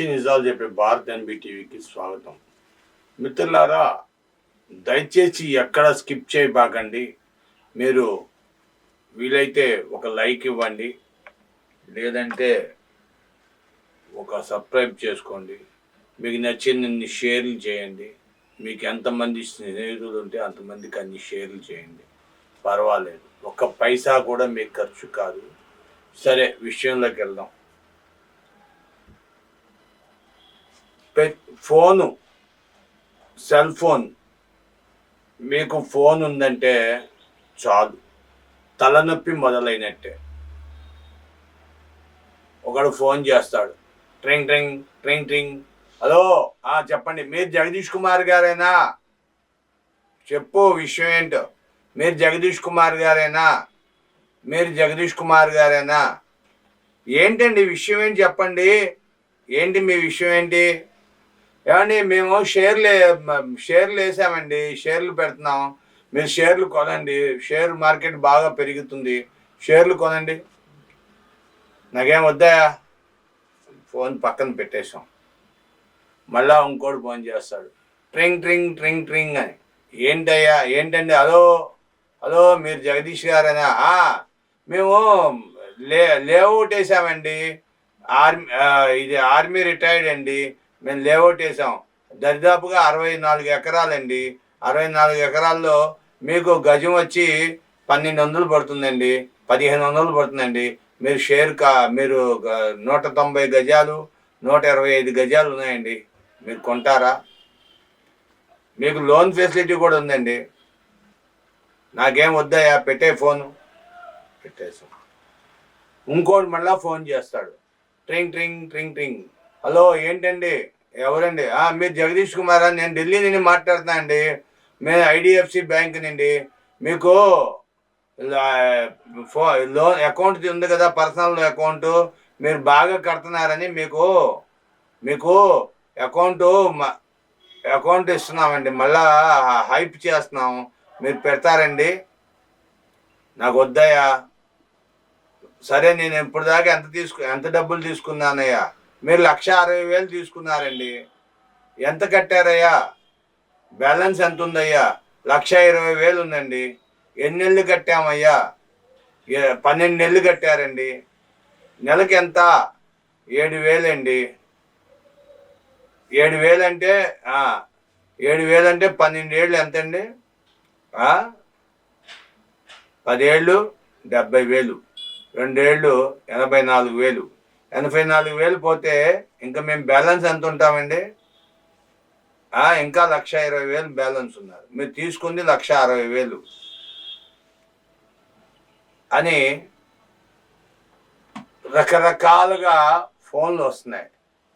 పచ్చి నిజాలు చెప్పే భారత్ ఎన్బి టీవీకి స్వాగతం. మిత్రులారా దయచేసి ఎక్కడ స్కిప్ చేయబాకండి. మీరు వీలైతే ఒక లైక్ ఇవ్వండి. లేదంటే ఒక సబ్స్క్రైబ్ చేసుకోండి. మీకు నచ్చింది షేర్లు చేయండి. మీకు ఎంతమంది స్నేహితులు ఉంటే అంతమందికి అన్ని షేర్లు చేయండి. పర్వాలేదు. ఒక్క పైసా కూడా మీకు ఖర్చు కాదు. సరే విషయంలోకి వెళ్దాం. Phone cell phone. మీకు ఫోన్ ఉందంటే చాలు. తలనొప్పి మొదలైనట్టే. ఒకడు ఫోన్ చేస్తాడు. ట్రింగ్ ట్రింగ్ ట్రింగ్ ట్రింగ్. హలో చెప్పండి. మీరు జగదీష్ కుమార్ గారేనా? చెప్పు విషయం ఏంటో. మీరు జగదీష్ కుమార్ గారేనా? మీరు జగదీష్ కుమార్ గారేనా? ఏంటండి విషయం ఏంటి చెప్పండి? ఏంటి మీ విషయం ఏంటి? ఏమండి మేము షేర్లు షేర్లు వేసామండి షేర్లు పెడుతున్నాం. మీరు షేర్లు కొనండి షేర్ మార్కెట్ బాగా పెరుగుతుంది. షేర్లు కొనండి. నాకేం వద్దా? ఫోన్ పక్కన పెట్టేశాం. మళ్ళా ఇంకోటి ఫోన్ చేస్తాడు. ట్రింగ్ ట్రింగ్ ట్రింగ్ ట్రింగ్ అని. ఏంటయ్యా ఏంటండి? హలో హలో మీరు జగదీష్ గారేనా? మేము లే లేఅవుట్ వేసామండి. ఆర్మీ ఇది ఆర్మీ రిటైర్డ్ అండి. మేము లేఅవుట్ వేసాం దరిదాపుగా అరవై నాలుగు ఎకరాలండి. అరవై నాలుగు ఎకరాల్లో మీకు గజం వచ్చి పన్నెండు వందలు పడుతుందండి. పదిహేను వందలు పడుతుందండి. మీరు షేర్ కా మీరు నూట తొంభై గజాలు నూట ఇరవై ఐదు గజాలు ఉన్నాయండి. మీరు కొంటారా? మీకు లోన్ ఫెసిలిటీ కూడా ఉందండి. నాకేం వద్దయా పెట్టే ఫోను. పెట్టేసాం ఇంకోటి మళ్ళీ ఫోన్ చేస్తాడు. ట్రింగ్ ట్రింగ్ ట్రింగ్ ట్రింగ్. హలో ఏంటండి? ఎవరండి? మీరు జగదీష్ కుమారా? నేను ఢిల్లీ నుండి మాట్లాడుతున్నా అండి. మేము ఐడిఎఫ్సి బ్యాంక్ నుండి. మీకు లోన్ అకౌంట్ ఉంది కదా పర్సనల్ అకౌంట్. మీరు బాగా కడుతున్నారని మీకు మీకు అకౌంట్ అకౌంట్ ఇస్తున్నామండి. మళ్ళా హైప్ చేస్తున్నాం. మీరు పెడతారండి. నాకు వద్దయ్యా. సరే నేను ఇప్పుడు దాకా ఎంత తీసుకు ఎంత డబ్బులు తీసుకున్నానయ్యా? మీరు లక్ష అరవై వేలు తీసుకున్నారండి. ఎంత కట్టారయ్యా? బ్యాలెన్స్ ఎంత ఉందయ్యా లక్ష ఇరవై వేలు ఉందండి. ఎన్ని నెలలు కట్టామయ్యా? పన్నెండు నెలలు కట్టారండి. నెలకి ఎంత? ఏడు వేలండి. ఏడు వేలు అంటే ఏడు వేలు అంటే పన్నెండు ఏళ్ళు ఎంతండి పదేళ్ళు డెబ్బై వేలు. రెండేళ్ళు ఎనభై నాలుగు వేలు. ఎనభై నాలుగు వేలు పోతే ఇంకా మేము బ్యాలెన్స్ ఎంత ఉంటామండి? ఇంకా లక్ష ఇరవై వేలు బ్యాలెన్స్ ఉన్నారు. మీరు తీసుకుంది లక్ష అరవై వేలు. అని రకరకాలుగా ఫోన్లు వస్తున్నాయి.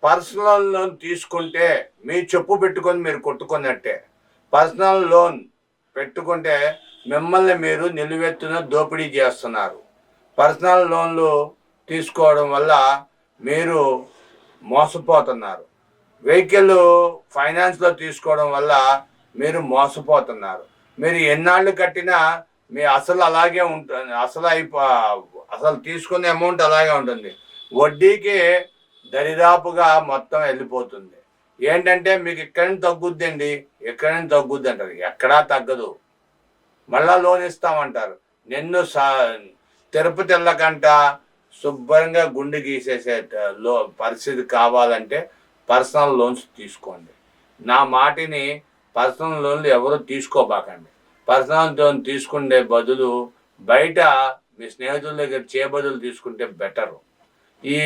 పర్సనల్ లోన్ తీసుకుంటే మీ చెప్పు పెట్టుకొని మీరు కొట్టుకున్నట్టే. పర్సనల్ లోన్ పెట్టుకుంటే మిమ్మల్ని మీరు నిలువెత్తున దోపిడీ చేస్తున్నారు. పర్సనల్ లోన్లు తీసుకోవడం వల్ల మీరు మోసపోతున్నారు. వెహికల్ ఫైనాన్స్లో తీసుకోవడం వల్ల మీరు మోసపోతున్నారు. మీరు ఎన్నాళ్ళు కట్టినా మీ అసలు అలాగే ఉంటుంది అసలు అయిపో అసలు తీసుకునే అమౌంట్ అలాగే ఉంటుంది. వడ్డీకి దరిదాపుగా మొత్తం వెళ్ళిపోతుంది. ఏంటంటే మీకు ఇక్కడ నుంచి తగ్గుద్దండి ఎక్కడ నుంచి తగ్గుద్ది అంటారు ఎక్కడా తగ్గదు. మళ్ళా లోన్ ఇస్తామంటారు. నిన్ను సా తిరుపతి వెళ్ళకంట శుభ్రంగా గుండె గీసేసే లో పరిస్థితి కావాలంటే పర్సనల్ లోన్స్ తీసుకోండి. నా మాటిని పర్సనల్ లోన్లు ఎవరు తీసుకోబాకండి. పర్సనల్ లోన్ తీసుకునే బదులు బయట మీ స్నేహితుల దగ్గర చేబదులు తీసుకుంటే బెటరు ఈ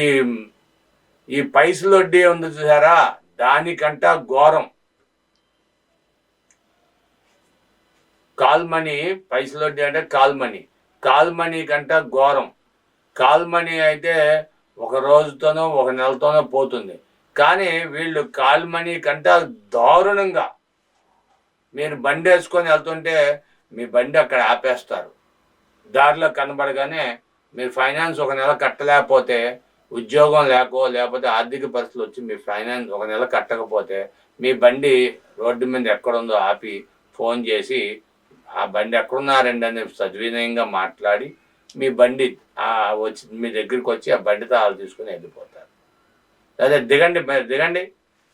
ఈ పైసలు వడ్డీ ఉంది చూసారా? దానికంట ఘోరం. కాల్ మనీ పైసలు వడ్డీ అంటే కాల్ మనీ. కాల్ మనీ కంట ఘోరం. కాల్ మనీ అయితే ఒక రోజుతోనో ఒక నెలతోనో పోతుంది. కానీ వీళ్ళు కాల్ మనీ కంటే దారుణంగా మీరు బండి వేసుకొని వెళ్తుంటే మీ బండి అక్కడ ఆపేస్తారు. దారిలో కనబడగానే మీరు ఫైనాన్స్ ఒక నెల కట్టలేకపోతే ఉద్యోగం లేకో లేకపోతే ఆర్థిక పరిస్థితులు వచ్చి మీ ఫైనాన్స్ ఒక నెల కట్టకపోతే మీ బండి రోడ్డు మీద ఎక్కడుందో ఆపి ఫోన్ చేసి ఆ బండి ఎక్కడున్నారండి? అని సద్వినయంగా మాట్లాడి మీ బండి వచ్చి మీ దగ్గరికి వచ్చి ఆ బండి తాళాలు తీసుకుని వెళ్ళిపోతారు. అదే దిగండి మీరు దిగండి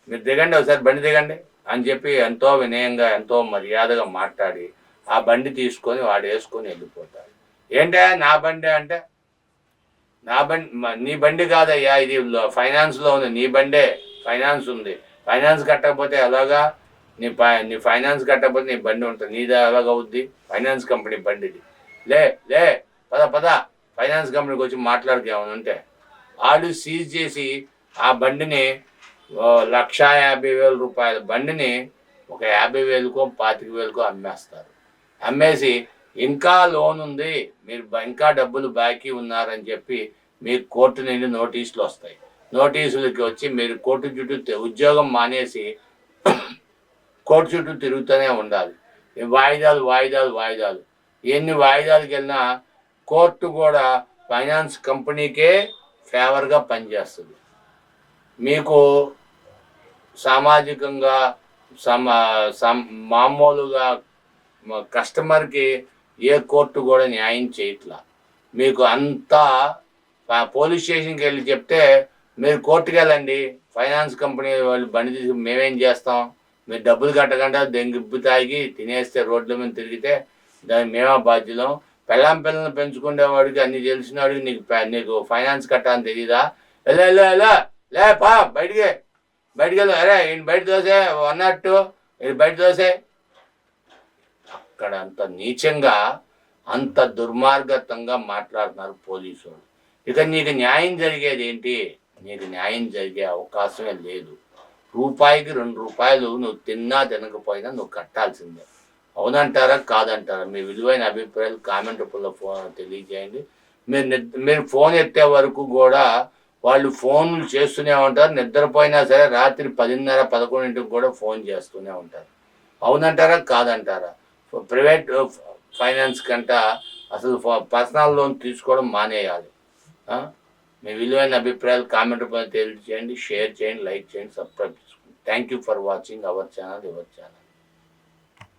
మీరు దిగండి ఒకసారి బండి దిగండి అని చెప్పి ఎంతో వినయంగా ఎంతో మర్యాదగా మాట్లాడి ఆ బండి తీసుకొని వాడు వేసుకొని వెళ్ళిపోతాడు ఏంటా నా బండి అంటే నా బండి నీ బండి కాదయ్యా ఇది ఫైనాన్స్లో ఉంది నీ బండే ఫైనాన్స్ ఉంది. ఫైనాన్స్ కట్టకపోతే ఎలాగా? నీ నీ ఫైనాన్స్ కట్టకపోతే నీ బండి ఉంటుంది. నీది ఎలాగవుద్ది? ఫైనాన్స్ కంపెనీ బండిది. లే లే పద పద. ఫైనాన్స్ కంపెనీకి వచ్చి మాట్లాడితే ఏమైనా ఉంటే వాళ్ళు సీజ్ చేసి ఆ బండిని లక్షా లక్ష యాభై వేల రూపాయల బండిని ఒక యాభై వేలకో పాతిక వేలకో అమ్మేస్తారు. అమ్మేసి ఇంకా లోన్ ఉంది మీరు ఇంకా డబ్బులు బాకీ ఉన్నారని చెప్పి మీరు కోర్టు నుండి నోటీసులు వస్తాయి. నోటీసులకి వచ్చి మీరు కోర్టు చుట్టూ ఉద్యోగం మానేసి కోర్టు చుట్టూ తిరుగుతూనే ఉండాలి. వాయిదాలు వాయిదాలు వాయిదాలు. ఎన్ని వాయిదాలకు వెళ్ళినా కోర్టు కూడా ఫైనాన్స్ కంపెనీకే ఫేవర్గా పనిచేస్తుంది. మీకు సామాజికంగా సమా సమ్ మామూలుగా కస్టమర్కి ఏ కోర్టు కూడా న్యాయం చేయట్లా. మీకు అంతా పోలీస్ స్టేషన్కి వెళ్ళి చెప్తే మీరు కోర్టుకి వెళ్ళండి ఫైనాన్స్ కంపెనీ వాళ్ళు బండి తీసి మేమేం చేస్తాం? మీరు డబ్బులు కట్టకుండా దెంగిబ్బు తాగి తినేస్తే రోడ్ల మీద తిరిగితే దానికి మేమా బాధ్యులం. పెళ్ళాం పిల్లల్ని పెంచుకునేవాడికి అన్ని తెలిసిన నీకు నీకు ఫైనాన్స్ కట్టాలని తెలియదా ఎలా ఎలా ఎలా లే పా బయటికి. బయటికి వెళ్ళు. అరే ఈయన బయట దోసే టూ ఈయన బయట దోసే అక్కడ అంత నీచంగా అంత దుర్మార్గతంగా మాట్లాడుతున్నారు పోలీసు వాళ్ళు ఇక నీకు న్యాయం జరిగేది ఏంటి? నీకు న్యాయం జరిగే అవకాశమే లేదు. రూపాయికి రెండు రూపాయలు నువ్వు తిన్నా తినకపోయినా నువ్వు కట్టాల్సిందే. అవునంటారా? కాదంటారా? మీ విలువైన అభిప్రాయాలు కామెంట్ రూపంలో ఫోన్ తెలియజేయండి. మీరు మీరు ఫోన్ ఎత్తే వరకు కూడా వాళ్ళు ఫోన్లు చేస్తూనే ఉంటారు. నిద్రపోయినా సరే రాత్రి పదిన్నర పదకొండింటికి కూడా ఫోన్ చేస్తూనే ఉంటారు. అవునంటారా? కాదంటారా? ప్రైవేట్ ఫైనాన్స్ కంట అసలు పర్సనల్ లోన్ తీసుకోవడం మానేయాలి. మీ విలువైన అభిప్రాయాలు కామెంట్ రూపంలో తెలియజేయండి. షేర్ చేయండి లైక్ చేయండి సబ్స్క్రైబ్ చేసుకోండి thank you for watching our channel ever channel.